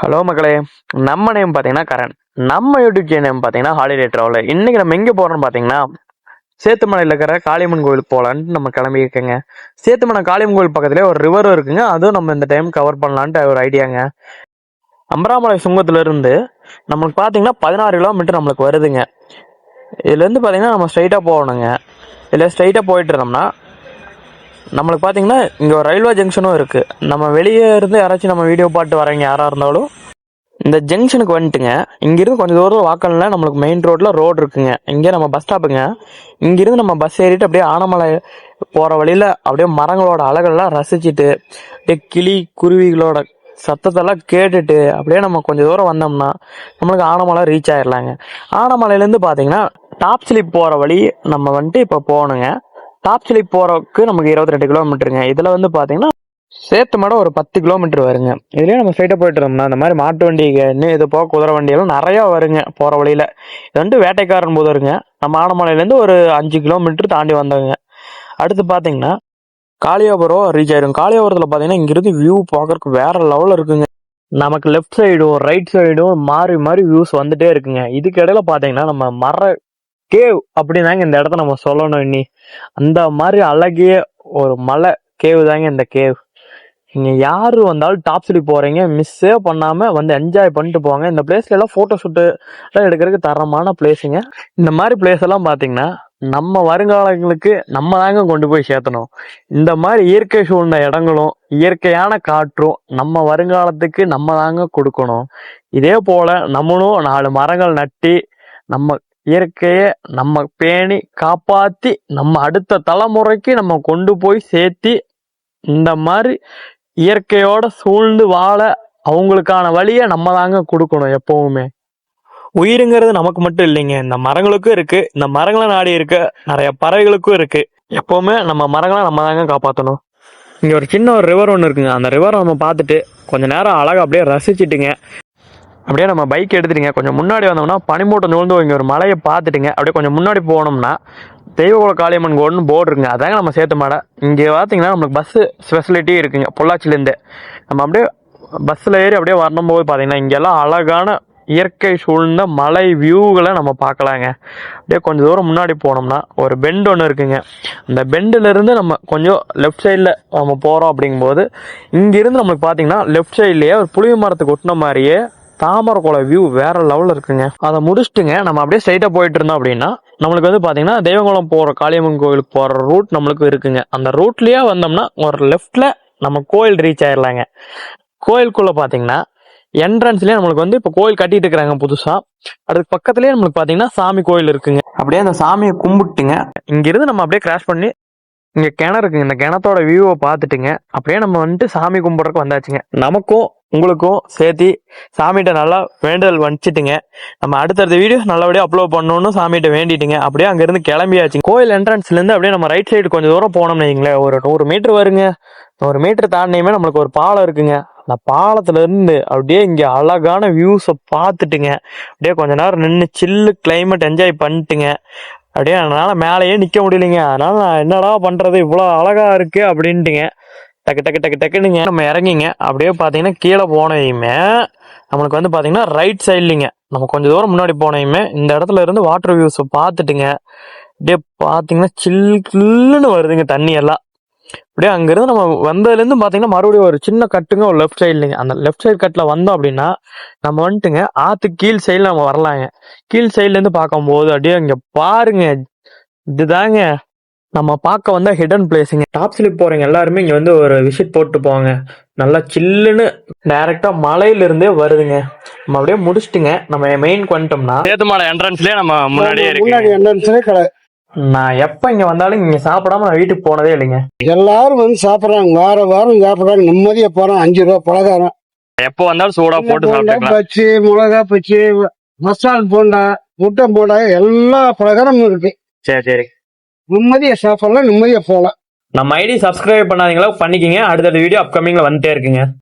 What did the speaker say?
Hello மக்களே நம்ம name பார்த்தீங்கன்னா கரண். நம்ம யூடியூப் சேனல் பார்த்தீங்கன்னா ஹாலிடே ட்ராவல் இன்னைக்கு நம்ம எங்கே போகிறோம்னு பார்த்தீங்கன்னா சேத்துமலையில் இருக்கிற காளியம்மன் கோவில் போகலான்ட்டு நம்ம கிளம்பியிருக்கேங்க. சேத்துமலை காளியம்மன் கோவில் பக்கத்துலேயே ஒரு ரிவரும் இருக்குங்க. அதுவும் நம்ம இந்த டைம் கவர் பண்ணலான்ட்டு ஒரு ஐடியாங்க அம்பராமலை சுங்கத்திலிருந்து நம்மளுக்கு பார்த்தீங்கன்னா பதினாறு கிலோமீட்டர் நம்மளுக்கு வருதுங்க. இதுலேருந்து பார்த்தீங்கன்னா நம்ம ஸ்ட்ரைட்டாக போகணுங்க. இதில் ஸ்ட்ரைட்டாக போயிட்டு இருந்தோம்னா நம்மளுக்கு பார்த்தீங்கன்னா இங்கே ஒரு ரயில்வே ஜங்ஷனும் இருக்குது நம்ம வெளியே இருந்து யாராச்சும் நம்ம வீடியோ பாட்டு வரவங்க யாராக இருந்தாலும் இந்த ஜங்ஷனுக்கு வந்துட்டுங்க. இங்கேருந்து கொஞ்சம் தூரம் வாக்கல்ல நம்மளுக்கு மெயின் ரோட்டில் ரோடு இருக்குங்க. இங்கே நம்ம பஸ் ஸ்டாப்புங்க இங்கேருந்து நம்ம பஸ் ஏறிட்டு அப்படியே ஆனமலை போகிற வழியில் அப்படியே மரங்களோட அழகெல்லாம் ரசிச்சுட்டு அப்படியே கிளி குருவிகளோட சத்தத்தெல்லாம் கேட்டுட்டு அப்படியே நம்ம கொஞ்சம் தூரம் வந்தோம்னா நம்மளுக்கு ஆனமலை ரீச் ஆயிடலாங்க ஆனமலையிலேருந்து பார்த்தீங்கன்னா டாப் ஸ்லிப் போகிற வழி நம்ம வந்துட்டு இப்போ போகணுங்க. டாப் ஸ்லிப் போகிறக்கு நமக்கு இருபத்தி ரெண்டு கிலோமீட்டருங்க இதில் வந்து பார்த்தீங்கன்னா சேத்து மடம் ஒரு பத்து கிலோமீட்டர் வருங்க. இதுலேயே நம்ம ஸ்ட்ரைட்டாக போயிட்டு இருந்தோம்னா இந்த மாதிரி மாட்டு வண்டி இன்னும் இது போக குதிரை வண்டியெல்லாம் நிறையா வருங்க போகிற வழியில். இது வந்து வேட்டைக்காரன் போது வருங்க. நம்ம ஆனமலையிலேருந்து ஒரு அஞ்சு கிலோமீட்டர் தாண்டி வந்தோங்க. அடுத்து பார்த்தீங்கன்னா காளியாபுரம் ரீச் ஆயிரும். காளியாபுரத்தில் பார்த்தீங்கன்னா இங்கிருந்து வியூ பார்க்கறதுக்கு வேற லெவலில் இருக்குங்க. நமக்கு லெஃப்ட் சைடும் ரைட் சைடும் மாறி மாறி வியூஸ் வந்துட்டே இருக்குங்க. இதுக்கு இடையில பார்த்தீங்கன்னா நம்ம மர கேவ் அப்படிதாங்க இந்த இடத்த நம்ம சொல்லணும் இன்னி அந்த மாதிரி அழகிய ஒரு மலை கேவ் தாங்க இந்த கேவ். நீங்க யாரு வந்தாலும் டாப் ஸ்லிப் போறீங்க மிஸ்ஸே பண்ணாம வந்து என்ஜாய் பண்ணிட்டு போங்க. இந்த பிளேஸ்ல எல்லாம் போட்டோ ஷூட்டு எல்லாம் எடுக்கிறதுக்கு தரமான பிளேஸுங்க இந்த மாதிரி பிளேஸ் எல்லாம் பாத்தீங்கன்னா நம்ம வருங்காலங்களுக்கு நம்ம தாங்க கொண்டு போய் சேர்த்தணும். இந்த மாதிரி இயற்கை சூழ்ந்த இடங்களும் இயற்கையான காற்றும் நம்ம வருங்காலத்துக்கு நம்ம தாங்க கொடுக்கணும். இதே போல நம்மளும் நாலு மரங்கள் நட்டி நம்ம இயற்கையை நம்ம பேணி காப்பாற்றி நம்ம அடுத்த தலைமுறைக்கு நம்ம கொண்டு போய் சேர்த்தி இந்த மாதிரி இயற்கையோட சூழ்ந்து வாழ அவங்களுக்கான வழியை நம்ம தாங்க கொடுக்கணும் எப்பவுமே. உயிருங்கிறது நமக்கு மட்டும் இல்லைங்க. இந்த மரங்களுக்கும் இருக்கு. இந்த மரங்களை நாடி இருக்க நிறைய பறவைகளுக்கும் இருக்கு. எப்பவுமே நம்ம மரங்களை நம்ம தாங்க காப்பாற்றணும் இங்கே ஒரு சின்ன ஒரு ரிவர் ஒன்று இருக்குங்க. அந்த ரிவரை நம்ம பார்த்துட்டு கொஞ்ச நேரம் அழகாக அப்படியே ரசிச்சுட்டுங்க. அப்படியே நம்ம பைக் எடுத்துட்டிங்க. கொஞ்சம் முன்னாடி வந்தோம்னா பனிமூட்டம் நூழ்ந்து இங்கே ஒரு மலையை பார்த்துட்டுங்க. அப்படியே கொஞ்சம் முன்னாடி போனோம்னா தெய்வகுல காளியம்மன் கோடுன்னு போர்டு இருக்குங்க. அதாங்க நம்ம சேர்த்து மாடை. இங்கே பார்த்தீங்கன்னா நம்மளுக்கு பஸ்ஸு ஸ்பெசிலிட்டி இருக்குங்க. பொள்ளாச்சிலேருந்து நம்ம அப்படியே பஸ்ஸில் ஏறி அப்படியே வரணும்போது பார்த்தீங்கன்னா இங்கெல்லாம் அழகான இயற்கை சூழ்ந்த மலை வியூகளை நம்ம பார்க்கலாங்க. அப்படியே கொஞ்சம் தூரம் முன்னாடி போனோம்னா ஒரு பெண்ட் ஒன்று இருக்குங்க. அந்த பெண்டுல இருந்து நம்ம கொஞ்சம் லெஃப்ட் சைடில் நம்ம போகிறோம் அப்படிங்கும்போது இங்கேருந்து நம்மளுக்கு பார்த்தீங்கன்னா லெஃப்ட் சைட்லேயே ஒரு புளிய மரத்துக்கு ஒட்டின மாதிரியே தாமரை வியூ வேற லெவலில் இருக்குங்க. அதை முடிச்சுட்டுங்க நம்ம அப்படியே ஸ்ட்ரைட்டாக போயிட்டு இருந்தோம் அப்படின்னா நம்மளுக்கு வந்து பார்த்தீங்கன்னா தெய்வங்குளம் போகிற காளியம்மன் கோயிலுக்கு போகிற ரூட் நம்மளுக்கு இருக்குங்க. அந்த ரூட்லேயே வந்தோம்னா ஒரு லெஃப்டில் நம்ம கோயில் ரீச் ஆயிடலாங்க கோயிலுக்குள்ளே பார்த்தீங்கன்னா என்ட்ரன்ஸ்லேயே நம்மளுக்கு வந்து இப்போ கோயில் கட்டிட்டு இருக்கிறாங்க புதுசாக அதுக்கு பக்கத்துலேயே நம்மளுக்கு பார்த்தீங்கன்னா சாமி கோயில் இருக்குங்க. அப்படியே அந்த சாமியை கும்பிட்டுங்க. இங்கிருந்து நம்ம அப்படியே கிராஷ் பண்ணி இங்க கிணறு இருக்குங்க. இந்த கிணத்தோட வியூவை பார்த்துட்டுங்க. அப்படியே நம்ம வந்துட்டு சாமி கும்பிட்றதுக்கு வந்தாச்சுங்க. நமக்கும் உங்களுக்கும் சேர்த்து சாமிகிட்ட நல்லா வேண்டுதல் வச்சுட்டுங்க நம்ம அடுத்தடுத்த வீடியோ நல்லபடியாக அப்லோட் பண்ணணும்னு சாமிகிட்ட வேண்டிட்டுங்க. அப்படியே அங்கேருந்து கிளம்பியாச்சு கோயில் என்ட்ரன்ஸ்லேருந்து அப்படியே நம்ம ரைட் சைடு கொஞ்சம் தூரம் போனோம்னு வைங்களேன் ஒரு நூறு மீட்ரு வருங்க. நூறு மீட்டர் தாண்டியுமே நம்மளுக்கு ஒரு பாலம் இருக்குங்க. அந்த பாலத்துலேருந்து அப்படியே இங்கே அழகான வியூஸை பார்த்துட்டுங்க. அப்படியே கொஞ்ச நேரம் நின்று சில்லு கிளைமேட் என்ஜாய் பண்ணிட்டுங்க. அப்படியே என்னால் மேலேயே நிற்க முடியலைங்க. அதனால் நான் என்னடா பண்ணுறது இவ்வளோ அழகாக இருக்குது அப்படின்ட்டுங்க. டக்கு டக்கு டக்கு டக்குனுங்க. நம்ம இறங்கிங்க. அப்படியே பார்த்தீங்கன்னா கீழே போனையுமே நம்மளுக்கு வந்து பார்த்தீங்கன்னா ரைட் சைட்லிங்க நம்ம கொஞ்சம் தூரம் முன்னாடி போனையுமே இந்த இடத்துல இருந்து வாட்டர் வியூஸை பார்த்துட்டுங்க. அப்படியே பார்த்தீங்கன்னா சில் சில்லுன்னு வருதுங்க தண்ணி எல்லாம். அப்படியே அங்கேருந்து நம்ம வந்ததுலேருந்து பார்த்தீங்கன்னா மறுபடியும் ஒரு சின்ன கட்டுங்க ஒரு லெஃப்ட் சைட்லிங்க அந்த லெஃப்ட் சைடு கட்டில் வந்தோம் அப்படின்னா நம்ம வந்துட்டுங்க ஆற்று கீழ் சைடில் நம்ம வரலாங்க. கீழ் சைட்லேருந்து பார்க்கும்போது அப்படியே இங்கே பாருங்க. இதுதாங்க. நம்ம பார்க்க வந்த ஹிடன் பிளேஸுங்க டாப் ஸ்லிப் போறீங்க எல்லாருமே இங்க வந்து ஒரு விசிட் போட்டு போவாங்க. நல்லா சில்லுன்னு டைரக்டா மலையில இருந்தே வருதுங்க. நம்ம அப்படியே முடிச்சிட்டுங்க. நம்ம மெயின்க்கு வந்துட்டோம்னா சேத்துமலை என்ட்ரன்ஸ்லயே நம்ம முன்னாடியே முன்னாடி இருக்கு என்ட்ரன்ஸ்லே கடை. நான் எப்ப இங்க வந்தாலும் இங்க சாப்பிடாம நான் வீட்டுக்கு போனதே இல்லைங்க. எல்லாரும் வந்து சாப்பிடுறாங்க. வார வாரம் சாப்பிடுறாங்க. நிம்மதியா போறோம் அஞ்சு ரூபா பலகாரம். எப்போ வந்தாலும் சூடா போட்டு சாப்பிட்டுக்கலாம். பச்சு மிளகா பச்சு மசால் போண்டா முட்டை போண்டா எல்லா பலகாரமும் இருக்கு. சரி சரி. நிம்மதியா சாப்பிடலாம் நிம்மதியா போகலாம். நம்ம ஐடி சப்ஸ்கிரைப் பண்ணாதீங்களா பண்ணிக்கிங்க. அடுத்தடுத்த வீடியோ அப்கமிங்ல வந்துட்டே இருக்குங்க.